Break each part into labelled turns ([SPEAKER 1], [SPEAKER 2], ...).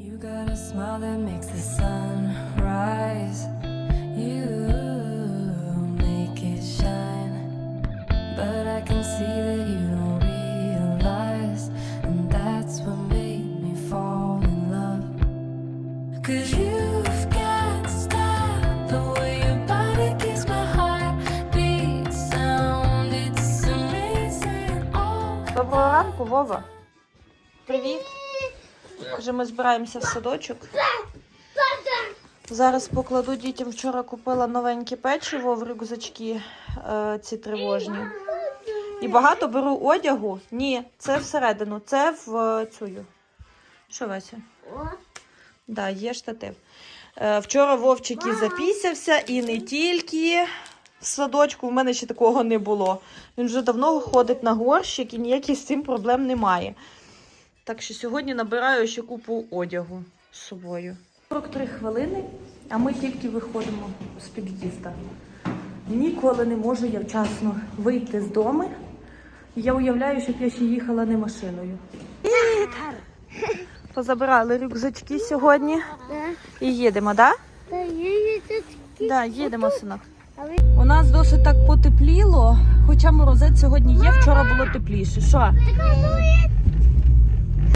[SPEAKER 1] You got a smile that makes the sun rise. You make it shine. But I can see that you don't realize. And that's what made me fall in love. Cause you've got style. The way your body keeps my heart beat sound. It's amazing. Oh.
[SPEAKER 2] Доброго ранку, Вова. Привіт. Каже, ми збираємося в садочок. Зараз покладу дітям. Вчора купила новеньке печиво в рюкзачки е, ці тривожні. І багато беру одягу. Ні, це всередину, це в е, цю. Що, Вася? Да, є штатив. Е, вчора Вовчик і запісявся, і не тільки в садочку. В мене ще такого не було. Він вже давно ходить на горщик і ніяких з цим проблем немає. Так що сьогодні набираю ще купу одягу з собою. 43 хвилини, а ми тільки виходимо з під'їзда. Ніколи не можу я вчасно вийти з дому. Я уявляю, щоб я ще їхала не машиною. Позабирали рюкзачки сьогодні і їдемо, так? Да? Да, їдемо, синок. У нас досить так потепліло, хоча морозець сьогодні є, вчора було тепліше. Що?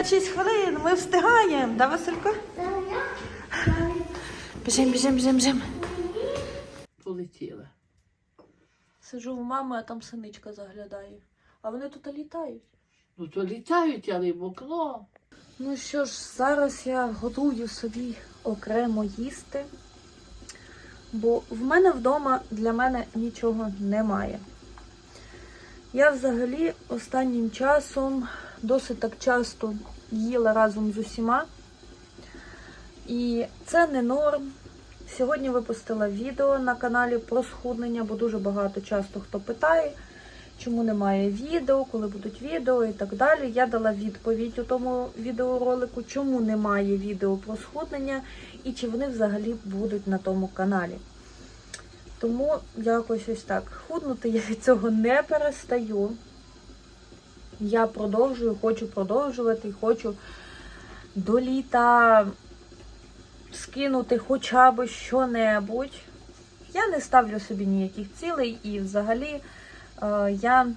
[SPEAKER 2] 6 хвилин, ми встигаємо, да, Василько? Біжим, біжим, біжим, біжим.
[SPEAKER 3] полетіла.
[SPEAKER 2] Сиджу в мами, а там синичка заглядає. А вони тут літають.
[SPEAKER 3] Ну то літають, але в окно.
[SPEAKER 2] Ну що ж, зараз я готую собі окремо їсти, бо в мене вдома для мене нічого немає. Я взагалі останнім часом досить так часто їла разом з усіма. І це не норм. Сьогодні випустила відео на каналі про схуднення, бо дуже багато часто хто питає, чому немає відео, коли будуть відео і так далі. Я дала відповідь у тому відеоролику, чому немає відео про схуднення і чи вони взагалі будуть на тому каналі. Тому якось ось так. Худнути я від цього не перестаю. Я продовжую, хочу продовжувати, хочу до літа скинути хоча б що-небудь. Я не ставлю собі ніяких цілей і взагалі е, я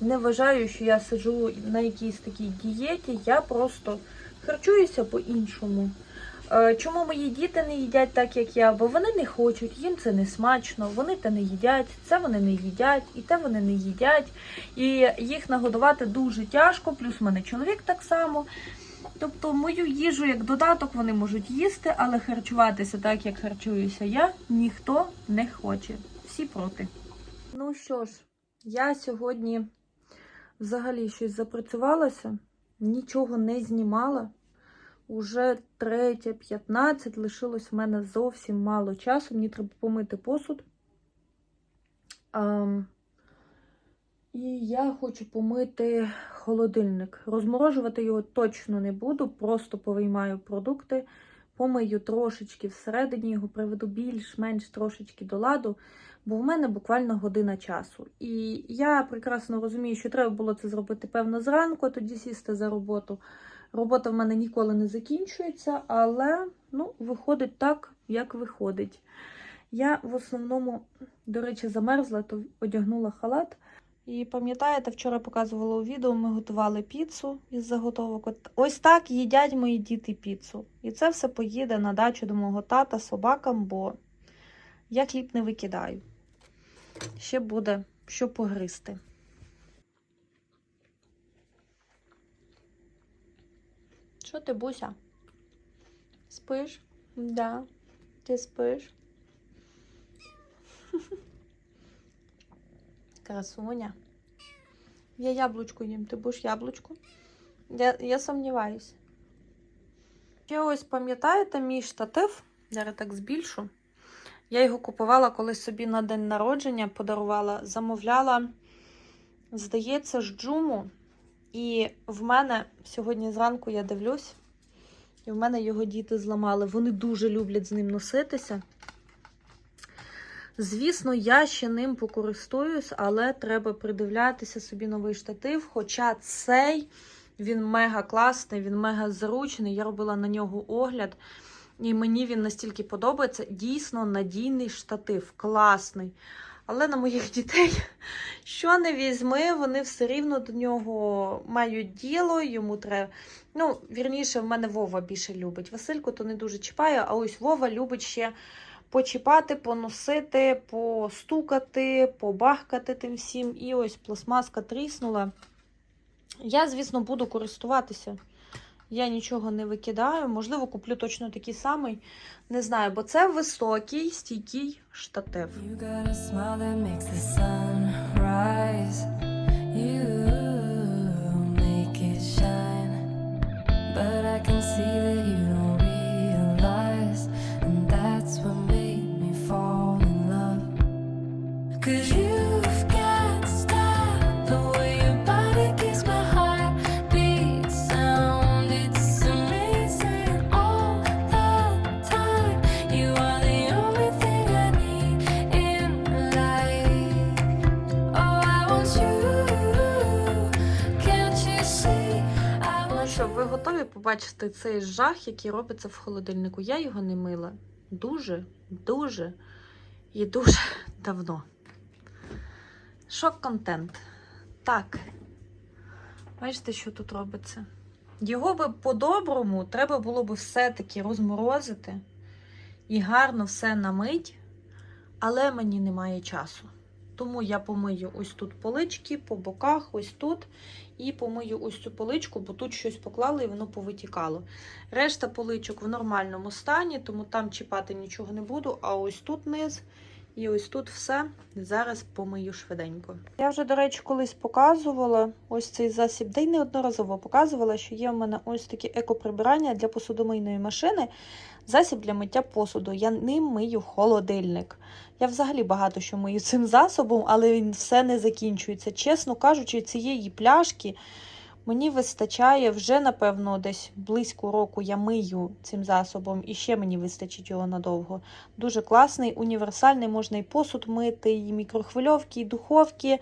[SPEAKER 2] не вважаю, що я сиджу на якійсь такій дієті, я просто харчуюся по-іншому. Е, Чому мої діти не їдять так, як я? Бо вони не хочуть, їм це не смачно, вони те не їдять, це вони не їдять, і те вони не їдять. І їх нагодувати дуже тяжко, плюс в мене чоловік так само. Тобто мою їжу як додаток вони можуть їсти, але харчуватися так, як харчуюся я, ніхто не хоче. Всі проти. Ну що ж, я сьогодні взагалі щось запрацювалася, нічого не знімала. Уже третя, 15, лишилось в мене зовсім мало часу. Мені треба помити посуд. Ам, і я хочу помити холодильник. Розморожувати його точно не буду, просто повиймаю продукти, помию трошечки всередині, його приведу більш-менш трошечки до ладу, бо в мене буквально година часу. І я прекрасно розумію, що треба було це зробити, певно, зранку, а тоді сісти за роботу. Робота в мене ніколи не закінчується, але ну, виходить так, як виходить. Я в основному, до речі, замерзла, то одягнула халат. І пам'ятаєте, вчора показувала у відео, ми готували піцу із заготовок. От ось так їдять мої діти піцу. І це все поїде на дачу до мого тата собакам, бо я хліб не викидаю. Ще буде що погризти. Що ти, Буся? Спиш? Да. Ти спиш? Красуня. Я яблучко їм. Ти будеш яблучко? Я, я сумніваюся. Ще ось пам'ятаєте мій штатив? Зараз так збільшу. Я його купувала колись собі на день народження, подарувала, замовляла, здається, з джуму. І в мене сьогодні зранку я дивлюсь, і в мене його діти зламали. Вони дуже люблять з ним носитися. Звісно, я ще ним покористуюсь, але треба придивлятися собі новий штатив. Хоча цей Він мега класний, він мега зручний. Я робила на нього огляд, і мені він настільки подобається. Дійсно надійний штатив, класний. Але на моїх дітей, що не візьми, вони все рівно до нього мають діло, йому треба. Ну, вірніше, в мене Вова більше любить. Васильку то не дуже чіпає, а ось Вова любить ще почіпати, поносити, постукати, побахкати тим всім. І ось пластмаска тріснула. Я, звісно, буду користуватися. Я нічого не викидаю. Можливо, куплю точно такий самий. Не знаю, бо це високий, стійкий штатив.
[SPEAKER 1] You got
[SPEAKER 2] готові побачити цей жах, який робиться в холодильнику? Я його не мила дуже, дуже і дуже давно. Шок-контент. Так. Бачите, що тут робиться? Його би по-доброму треба було би все-таки розморозити і гарно все намить, але мені немає часу. Тому я помию ось тут полички, по боках, ось тут. І помию ось цю поличку, бо тут щось поклали і воно повитікало. Решта поличок в нормальному стані, тому там чіпати нічого не буду. А ось тут низ і ось тут все. Зараз помию швиденько. Я вже, до речі, колись показувала ось цей засіб, де й неодноразово показувала, що є в мене ось такі екоприбирання для посудомийної машини. Засіб для миття посуду. Я ним мию холодильник. Я взагалі багато що мию цим засобом, але він все не закінчується. Чесно кажучи, цієї пляшки мені вистачає вже, напевно, десь близько року я мию цим засобом, і ще мені вистачить його надовго. Дуже класний, універсальний, можна і посуд мити, і мікрохвильовки, і духовки.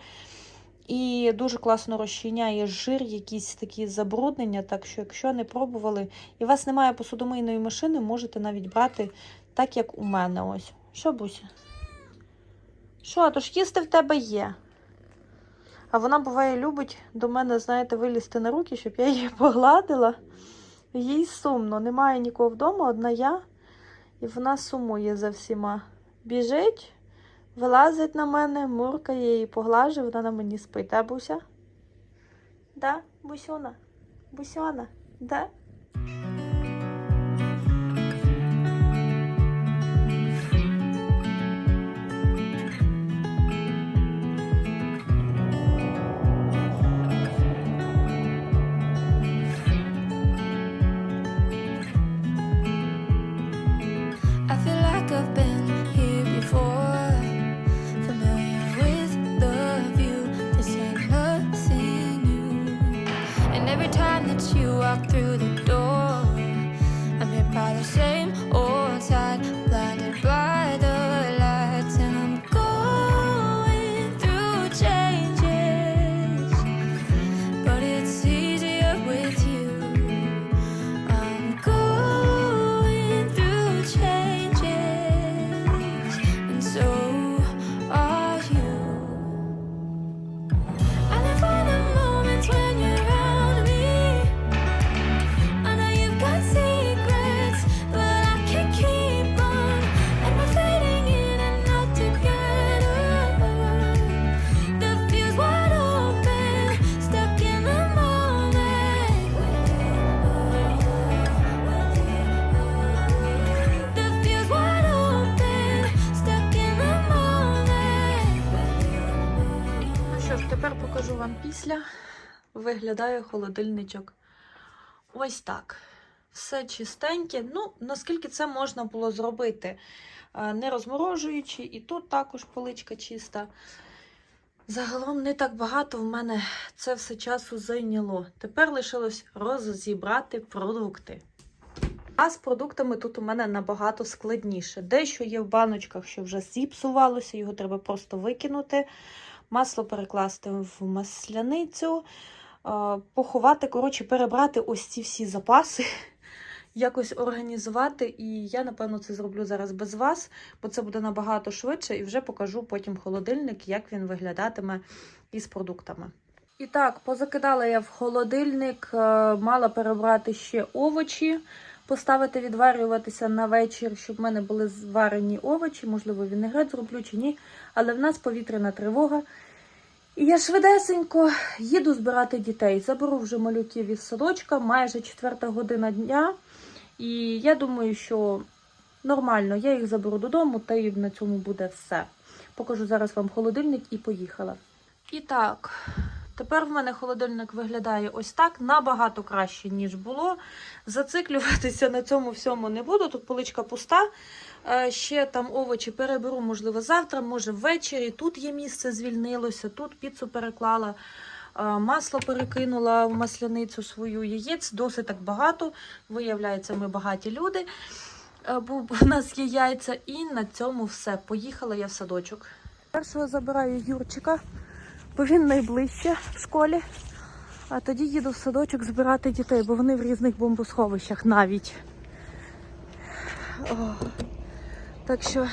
[SPEAKER 2] І дуже класно розчиняє жир, якісь такі забруднення. Так що, якщо не пробували, і у вас немає посудомийної машини, можете навіть брати так, як у мене. Ось. Що, Буся? Що, то ж їсти в тебе є. А вона буває любить до мене, знаєте, вилізти на руки, щоб я її погладила. Їй сумно, немає нікого вдома, одна я, і вона сумує за всіма. Біжить, вилазить на мене, муркає її поглажує, вона на мені спить. Да, Буся? Да, Бусюна? Бусюна, Да? Виглядає холодильничок. Ось так. Все чистеньке. Ну, наскільки це можна було зробити, е, не розморожуючи, і тут також поличка чиста. Загалом не так багато в мене це все часу зайняло. Тепер лишилось розібрати продукти. А з продуктами тут у мене набагато складніше. Дещо є в баночках, що вже зіпсувалося, його треба просто викинути. Масло перекласти в масляницю. Поховати, коротше, перебрати ось ці всі запаси, якось організувати. І я, напевно, це зроблю зараз без вас, бо це буде набагато швидше, і вже покажу потім холодильник, як він виглядатиме із продуктами. І так, позакидала я в холодильник, е, мала перебрати ще овочі, поставити відварюватися на вечір, щоб в мене були зварені овочі, можливо, вінегрет зроблю чи ні. Але в нас повітряна тривога. І я швидесенько їду збирати дітей. Заберу вже малюків із садочка, майже четверта година дня. І я думаю, що нормально, я їх заберу додому, та й на цьому буде все. Покажу зараз вам холодильник і поїхала. І так, тепер в мене холодильник виглядає ось так, набагато краще, ніж було. Зациклюватися на цьому всьому не буду. Тут поличка пуста. Е, Ще там овочі переберу, можливо, завтра, може ввечері. Тут є місце, звільнилося, тут піцу переклала, е, масло перекинула в масляницю свою, яєць досить так багато. Виявляється, ми багаті люди. Е, Бо в нас є яйця, і на цьому все. Поїхала я в садочок. Першого забираю Юрчика, бо він найближче в школі. А тоді їду в садочок збирати дітей, бо вони в різних бомбосховищах навіть. О, так що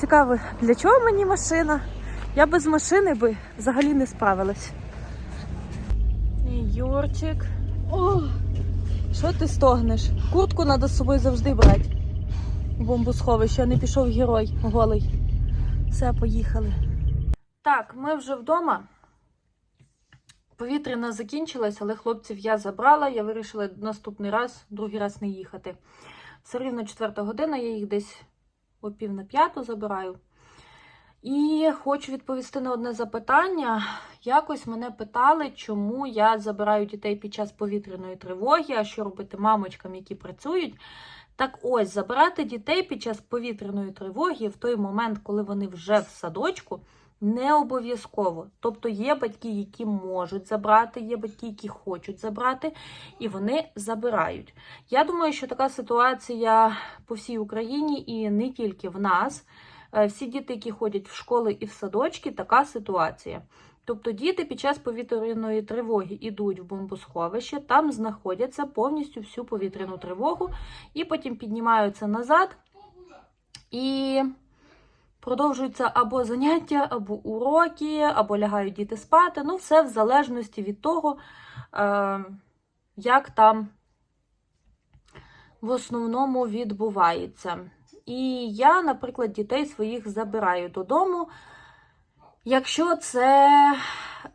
[SPEAKER 2] цікаво, для чого мені машина? Я без машини би взагалі не справилась. Юрчик. О, що ти стогнеш? Куртку треба з собою завжди брати. Бомбосховище, а не пішов герой голий. Все, поїхали. Так, ми вже вдома. Повітряна закінчилась, але хлопців я забрала. Я вирішила наступний раз, другий раз не їхати. Все рівно четверта година, я їх десь о пів на п'яту забираю. І хочу відповісти на одне запитання. Якось мене питали, чому я забираю дітей під час повітряної тривоги, а що робити мамочкам, які працюють. Так ось, забирати дітей під час повітряної тривоги в той момент, коли вони вже в садочку, не обов'язково. Тобто є батьки, які можуть забрати, є батьки, які хочуть забрати, і вони забирають. Я думаю, що така ситуація по всій Україні і не тільки в нас. Е, Всі діти, які ходять в школи і в садочки, така ситуація. Тобто діти під час повітряної тривоги йдуть в бомбосховище, там знаходяться повністю всю повітряну тривогу, і потім піднімаються назад і продовжуються або заняття, або уроки, або лягають діти спати. Ну, все в залежності від того, е, як там в основному відбувається. І я, наприклад, дітей своїх забираю додому, якщо це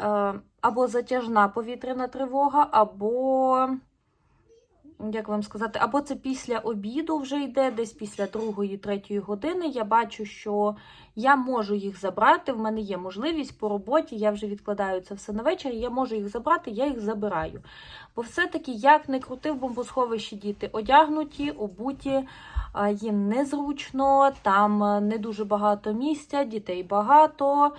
[SPEAKER 2] е, або затяжна повітряна тривога, або, як вам сказати, або це після обіду вже йде, десь після другої, третьої години. Я бачу, що я можу їх забрати. В мене є можливість по роботі, я вже відкладаю це все на вечір, я можу їх забрати, я їх забираю. Бо все-таки, як не крути в бомбосховищі діти одягнуті, обуті, їм незручно, там е, не дуже багато місця, дітей багато.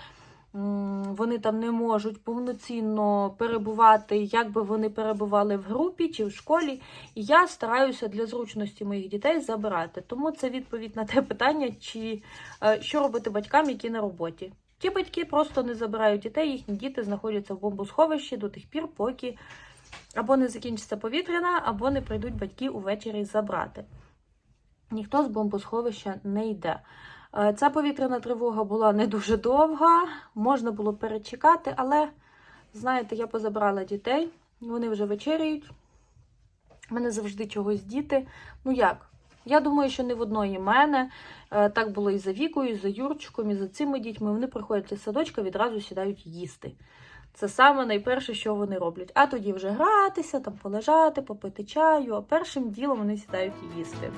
[SPEAKER 2] Вони там не можуть повноцінно перебувати, як би вони перебували в групі чи в школі. І я стараюся для зручності моїх дітей забирати. Тому це відповідь на те питання, чи е, що робити батькам, які на роботі. Ті батьки просто не забирають дітей, їхні діти знаходяться в бомбосховищі до тих пір, поки або не закінчиться повітряна, або не прийдуть батьки увечері забрати. Ніхто з бомбосховища не йде. Е, Ця повітряна тривога була не дуже довга, можна було перечекати, але, знаєте, я позабрала дітей, вони вже вечеряють. У мене завжди чогось діти. Ну як? Я думаю, що не в одної мене. Е, Так було і за Вікою, і за Юрчиком, і за цими дітьми. Вони приходять із садочка, відразу сідають їсти. Це саме найперше, що вони роблять. А тоді вже гратися, там полежати, попити чаю, а першим ділом вони сідають їсти.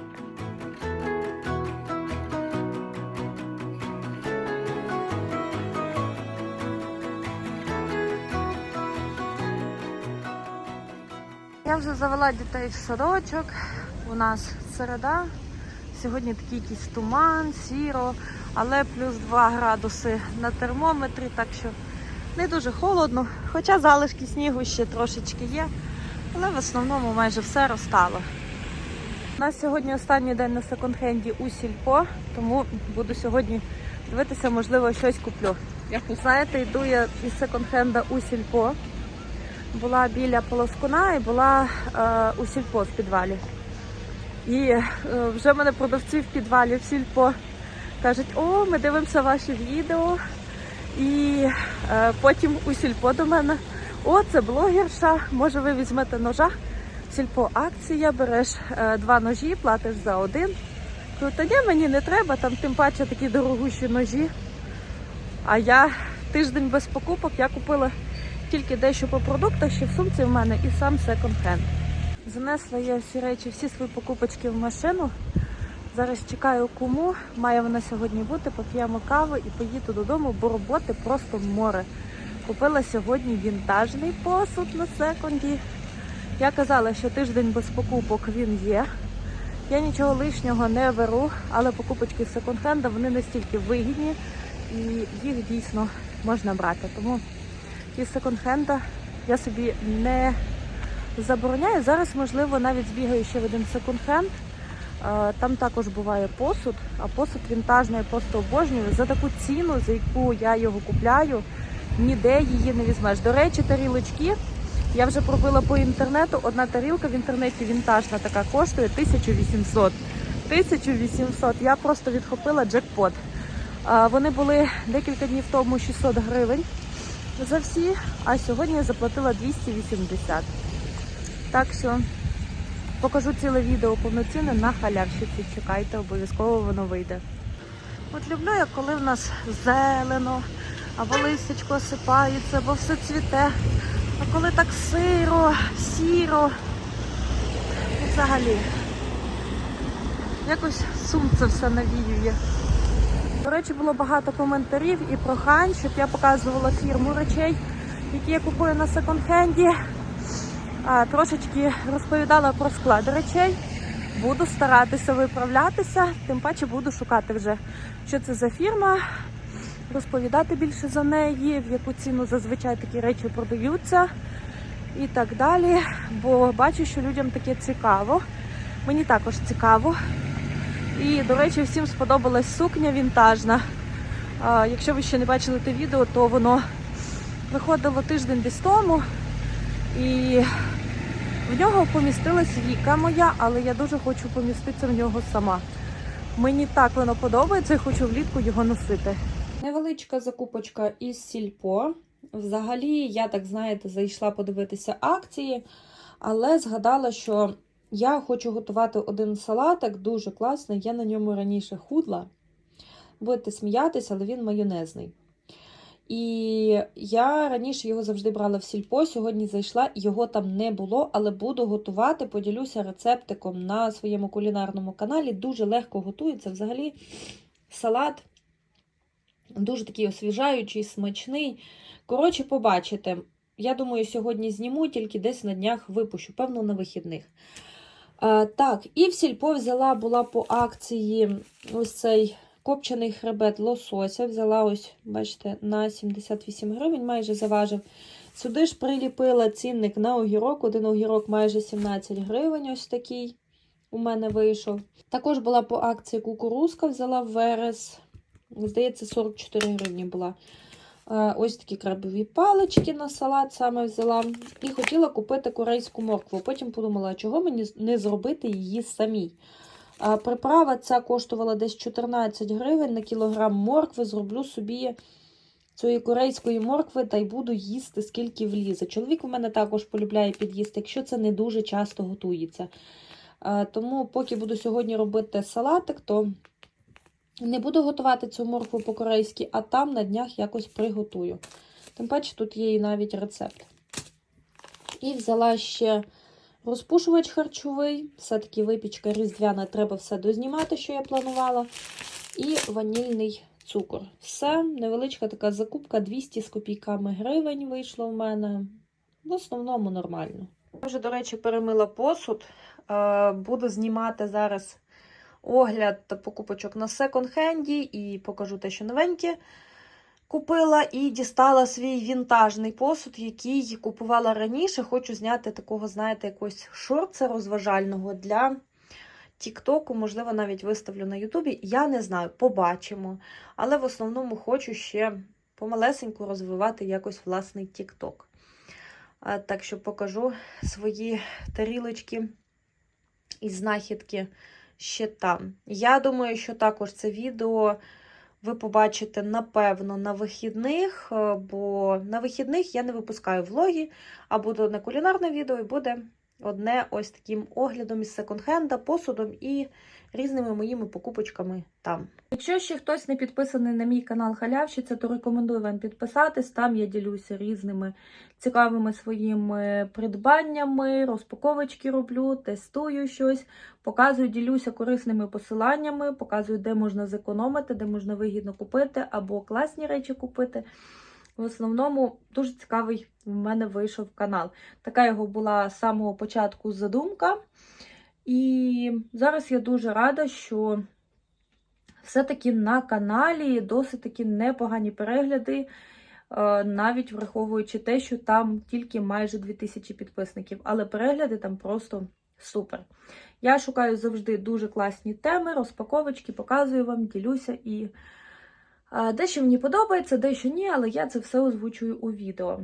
[SPEAKER 2] Я вже завела дітей в садочок. У нас середа. Сьогодні такий якийсь туман, сіро, але плюс 2 градуси на термометрі, так що не дуже холодно. Хоча залишки снігу ще трошечки є, але в основному майже все розтало. У нас сьогодні останній день на секонд-хенді у сільпо, тому буду сьогодні дивитися, можливо, щось куплю. Знаєте, йду я із секонд-хенда у сільпо. Була біля полоскуна і була е, у сільпо в підвалі. І е, вже мене продавці в підвалі в сільпо кажуть, о, ми дивимося ваші відео. І е, потім у сільпо до мене. О, це блогерша. Може, ви візьмете ножа? Сільпо акція, береш е, два ножі, платиш за один. Кажу, та ні, мені не треба, там тим паче такі дорогущі ножі. А я тиждень без покупок я купила тільки дещо по продуктах, ще в сумці в мене і сам секонд-хенд. Занесла я всі речі, всі свої покупочки в машину. Зараз чекаю кому. Має вона сьогодні бути, поп'ємо каву і поїду додому, бо роботи просто море. Купила сьогодні вінтажний посуд на секунді. Я казала, що тиждень без покупок він є. Я нічого лишнього не беру, але покупочки секонд-хенда вони настільки вигідні і їх дійсно можна брати. Тому із секонд-хенда я собі не забороняю. Зараз, можливо, навіть збігаю ще в один секонд-хенд. Е, Там також буває посуд, а посуд вінтажний я просто обожнюю. За таку ціну, за яку я його купляю, ніде її не візьмеш. До речі, тарілочки я вже пробила по інтернету. Одна тарілка в інтернеті вінтажна така коштує 1800. 1800. Я просто відхопила джекпот. Вони були декілька днів тому 600 гривень за всі, а сьогодні я заплатила 280. Так що покажу ціле відео повноцінне на халявщиці. Чекайте, обов'язково воно вийде. От люблю я, коли в нас зелено, або листячко осипається, або все цвіте. А коли так сиро, сіро, взагалі якось сум це все навіює. До речі, було багато коментарів і прохань, щоб я показувала фірму речей, які я купую на секонд-хенді. Трошечки розповідала про склад речей. Буду старатися виправлятися, тим паче буду шукати вже, що це за фірма, розповідати більше за неї, в яку ціну зазвичай такі речі продаються і так далі. Бо бачу, що людям таке цікаво. Мені також цікаво. І, до речі, всім сподобалась сукня вінтажна. А, якщо ви ще не бачили те відео, то воно виходило тиждень десь тому. І в нього помістилась Віка моя, але я дуже хочу поміститися в нього сама. Мені так воно подобається і хочу влітку його носити. Невеличка закупочка із сільпо. Взагалі, я так знаєте, зайшла подивитися акції, але згадала, що я хочу готувати один салатик, дуже класний. Я на ньому раніше худла. Будете сміятися, але він майонезний. І я раніше його завжди брала в сільпо. Сьогодні зайшла, його там не було, але буду готувати. Поділюся рецептиком на своєму кулінарному каналі. Дуже легко готується. Взагалі, салат дуже такий освіжаючий, смачний. Коротше, побачите. Я думаю, сьогодні зніму, тільки десь на днях випущу, певно, на вихідних. А, так, і в сільпо взяла була по акції ось цей копчений хребет лосося. Взяла ось, бачите, на 78 гривень, майже заважив. Сюди ж приліпила цінник на огірок. Один огірок майже 17 гривень, ось такий у мене вийшов. Також була по акції кукурузка, взяла верес. Здається, 44 гривні була. Е, Ось такі крабові палички на салат саме взяла. І хотіла купити корейську моркву. Потім подумала, чого мені не зробити її самій. Приправа ця коштувала десь 14 гривень на кілограм моркви. Зроблю собі цієї корейської моркви та й буду їсти, скільки влізе. Чоловік у мене також полюбляє під'їсти, якщо це не дуже часто готується. Тому, поки буду сьогодні робити салатик, то не буду готувати цю моркву по-корейськи, а там на днях якось приготую. Тим паче, тут є і навіть рецепт. І взяла ще розпушувач харчовий. Все-таки випічка різдвяна, треба все дознімати, що я планувала. І ванільний цукор. Все, невеличка така закупка, 200 з копійками гривень вийшло в мене. В основному нормально. Я вже, до речі, перемила посуд. Е, Буду знімати зараз огляд покупочок на секонд-хенді і покажу те, що новеньке купила. І дістала свій вінтажний посуд, який купувала раніше. Хочу зняти такого, знаєте, якогось шорца розважального для Тіктоку, можливо, навіть виставлю на Ютубі. Я не знаю, побачимо. Але в основному хочу ще помалесеньку розвивати якось власний Тікток. Так що покажу свої тарілочки і знахідки ще там. Я думаю, що також це відео ви побачите, напевно, на вихідних, е, бо на вихідних я не випускаю влоги, а буде одне кулінарне відео і буде одне ось таким оглядом із секонд-хенда, посудом і різними моїми покупочками там. Якщо ще хтось не підписаний на мій канал Халявщиця, то рекомендую вам підписатись. Там я ділюся різними цікавими своїми придбаннями, розпаковочки роблю, тестую щось, показую, ділюся корисними посиланнями, показую, де можна зекономити, де можна вигідно купити або класні речі купити. В основному дуже цікавий в мене вийшов канал. Така його була з самого початку задумка. І зараз я дуже рада, що все-таки на каналі досить таки непогані перегляди, е, навіть враховуючи те, що там тільки майже 2000 підписників, але перегляди там просто супер. Я шукаю завжди дуже класні теми, розпаковочки, показую вам, ділюся і е, дещо мені подобається, дещо ні, але я це все озвучую у відео.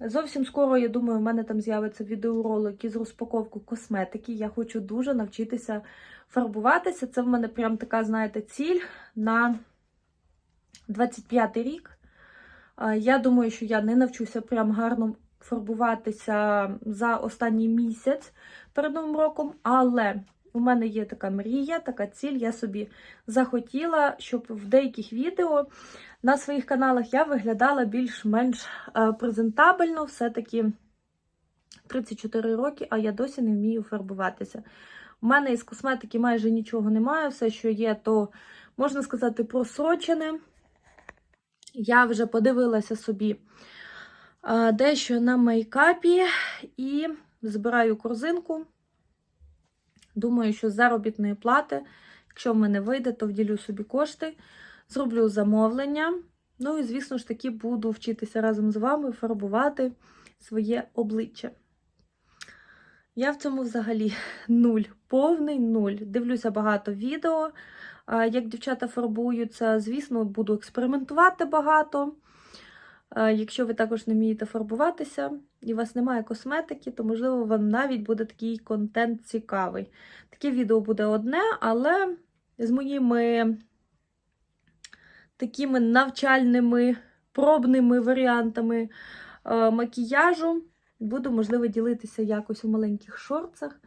[SPEAKER 2] Зовсім скоро, я думаю, в мене там з'явиться відеоролик із розпаковкою косметики. Я хочу дуже навчитися фарбуватися. Це в мене прям така, знаєте, ціль на 25 й рік. Я думаю, що я не навчуся прям гарно фарбуватися за останній місяць перед новим роком, але у мене є така мрія, така ціль. Я собі захотіла, щоб в деяких відео на своїх каналах я виглядала більш-менш е, презентабельно, все-таки 34 роки, а я досі не вмію фарбуватися. У мене із косметики майже нічого немає, все, що є, то можна сказати, просрочене. Я вже подивилася собі е, дещо на мейкапі і збираю корзинку. Думаю, що з заробітної плати, якщо в мене вийде, то вділю собі кошти, зроблю замовлення. Ну і, звісно ж таки, буду вчитися разом з вами фарбувати своє обличчя. Я в цьому взагалі нуль, повний нуль. Дивлюся багато відео, як дівчата фарбуються. Звісно, буду експериментувати багато. Якщо ви також не вмієте фарбуватися і у вас немає косметики, то, можливо, вам навіть буде такий контент цікавий. Таке відео буде одне, але з моїми такими навчальними пробними варіантами е, макіяжу. Буду, можливо, ділитися якось у маленьких шорцах.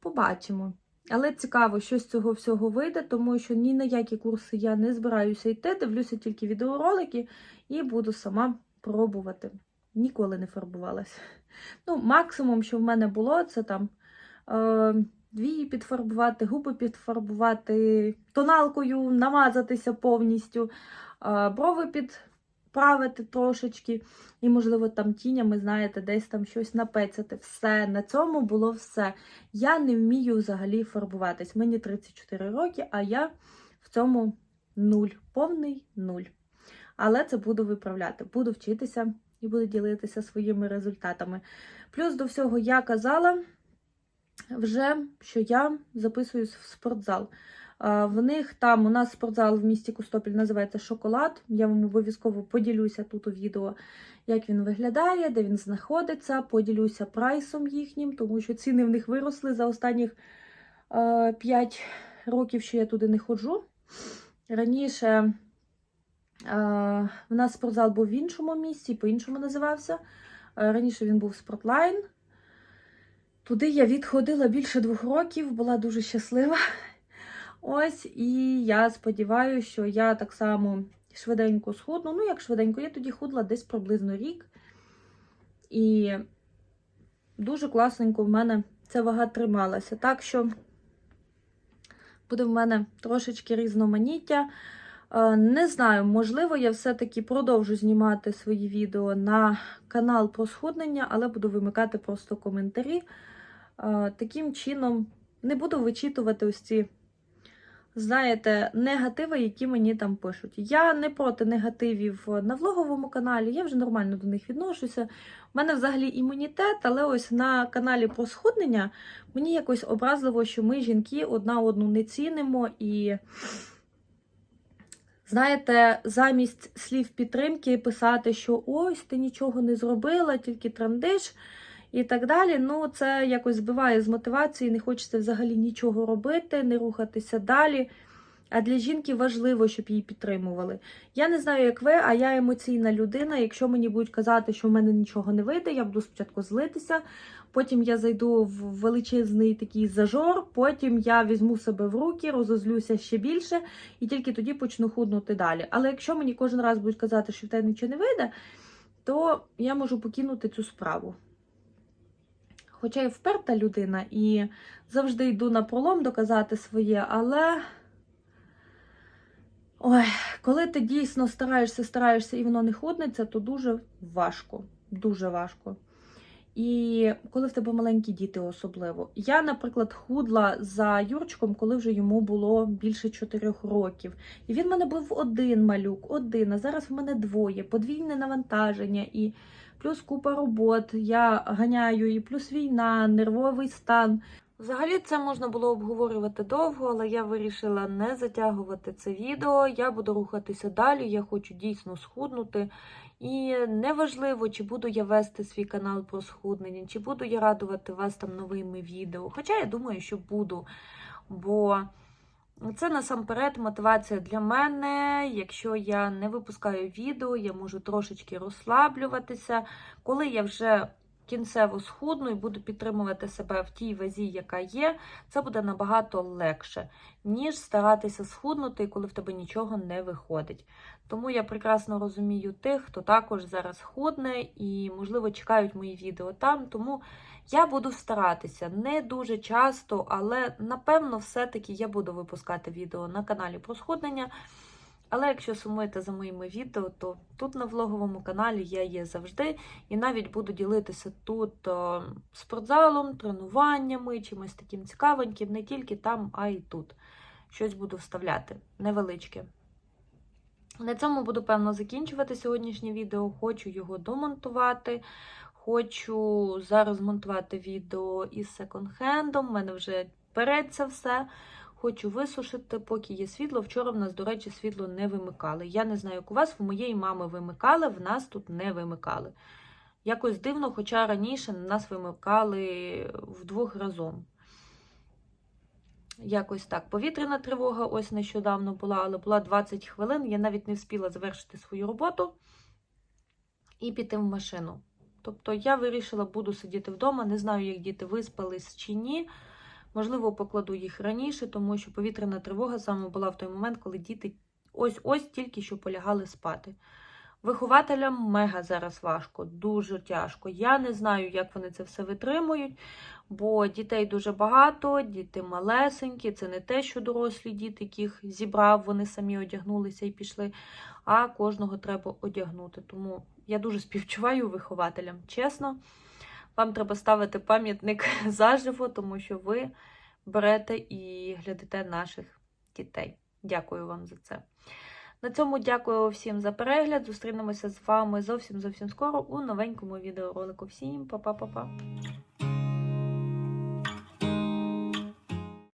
[SPEAKER 2] Побачимо. Але цікаво, що з цього всього вийде, тому що ні на які курси я не збираюся йти, дивлюся тільки відеоролики і буду сама пробувати. Ніколи не фарбувалася. Ну, максимум, що в мене було, це там е, дві підфарбувати, губи підфарбувати, тоналкою намазатися повністю, е, брови підправити трошечки, і, можливо, там тінями, знаєте, десь там щось напецяти. Все, на цьому було все. Я не вмію взагалі фарбуватись. Мені 34 роки, а я в цьому нуль, повний нуль. Але це буду виправляти, буду вчитися і буду ділитися своїми результатами. Плюс до всього я казала вже, що я записуюсь в спортзал. В них там у нас спортзал в місті Костопіль називається Шоколад. Я вам обов'язково поділюся тут у відео, як він виглядає, де він знаходиться. Поділюся прайсом їхнім, тому що ціни в них виросли за останніх е, 5 років, що я туди не ходжу. Раніше е, в нас спортзал був в іншому місці, по-іншому називався. Е, Раніше він був Спортлайн. Туди я відходила більше двох років, була дуже щаслива. Ось, і я сподіваюся, що я так само швиденько схудну. Ну, як швиденько, я тоді худла десь приблизно рік. І дуже класненько в мене ця вага трималася. Так що буде в мене трошечки різноманіття. Е, Не знаю, можливо, я все-таки продовжу знімати свої відео на канал про схуднення, але буду вимикати просто коментарі. Е, Таким чином не буду вичитувати ось ці, знаєте, негативи, які мені там пишуть. Я не проти негативів на влоговому каналі, я вже нормально до них відношуся. У мене взагалі імунітет, але ось на каналі про схуднення мені якось образливо, що ми, жінки, одна одну не цінимо і. Знаєте, замість слів підтримки писати, що ось ти нічого не зробила, тільки трандиш і так далі. Ну, це якось збиває з мотивації, не хочеться взагалі нічого робити, не рухатися далі. А для жінки важливо, щоб її підтримували. Я не знаю, як ви, а я емоційна людина. Якщо мені будуть казати, що в мене нічого не вийде, я буду спочатку злитися, потім я зайду в величезний такий зажор, потім я візьму себе в руки, розозлюся ще більше і тільки тоді почну худнути далі. Але якщо мені кожен раз будуть казати, що в тебе нічого не вийде, то я можу покинути цю справу. Хоча я вперта людина і завжди йду на пролом доказати своє, але. Ой, коли ти дійсно стараєшся, стараєшся і воно не ходиться, то дуже важко. Дуже важко. І коли в тебе маленькі діти особливо. Я, наприклад, худла за Юрчиком, коли вже йому було більше 4 років. І він в мене був один малюк, один, а зараз в мене двоє, подвійне навантаження і плюс купа робот. Я ганяю, і плюс війна, нервовий стан. Взагалі це можна було обговорювати довго, але я вирішила не затягувати це відео. Я буду рухатися далі. Я хочу дійсно схуднути. І неважливо, чи буду я вести свій канал про схуднення, чи буду я радувати вас там новими відео. Хоча я думаю, що буду. Бо це насамперед мотивація для мене. Якщо я не випускаю відео, я можу трошечки розслаблюватися. Коли я вже кінцево схудну і буду підтримувати себе в тій вазі, яка є, це буде набагато легше, ніж старатися схуднути, коли в тебе нічого не виходить. Тому я прекрасно розумію тих, хто також зараз худне і, можливо, чекають мої відео там. Тому я буду старатися не дуже часто, але напевно, все-таки я буду випускати відео на каналі про схуднення. Але якщо сумуєте за моїми відео, то тут на влоговому каналі я є завжди. І навіть буду ділитися тут о, спортзалом, тренуваннями, чимось таким цікавеньким, не тільки там, а й тут. Щось буду вставляти невеличке. На цьому буду, певно, закінчувати сьогоднішнє відео. Хочу його домонтувати. Хочу зараз монтувати відео із секонд-хендом. У мене вже береться все. Хочу висушити, поки є світло. Вчора в нас, до речі, світло не вимикали. Я не знаю, як у вас, в моєї мами вимикали, в нас тут не вимикали. Якось дивно, хоча раніше нас вимикали вдвох разом. Якось так. Повітряна тривога ось нещодавно була, але була 20 хвилин. Я навіть не встигла завершити свою роботу і піти в машину. Тобто я вирішила, буду сидіти вдома. Не знаю, як діти виспались чи ні. Можливо, покладу їх раніше, тому що повітряна тривога саме була в той момент, коли діти ось-ось тільки що полягали спати. Вихователям мега зараз важко, дуже тяжко. Я не знаю, як вони це все витримують, бо дітей дуже багато, діти малесенькі, це не те, що дорослі діти, яких зібрав, вони самі одягнулися і пішли, а кожного треба одягнути. Тому я дуже співчуваю вихователям, чесно. Вам треба ставити пам'ятник заживо, тому що ви берете і глядите наших дітей. Дякую вам за це. На цьому дякую всім за перегляд. Зустрінемося з вами зовсім зовсім скоро у новенькому відеоролику. Всім па-па-па-па!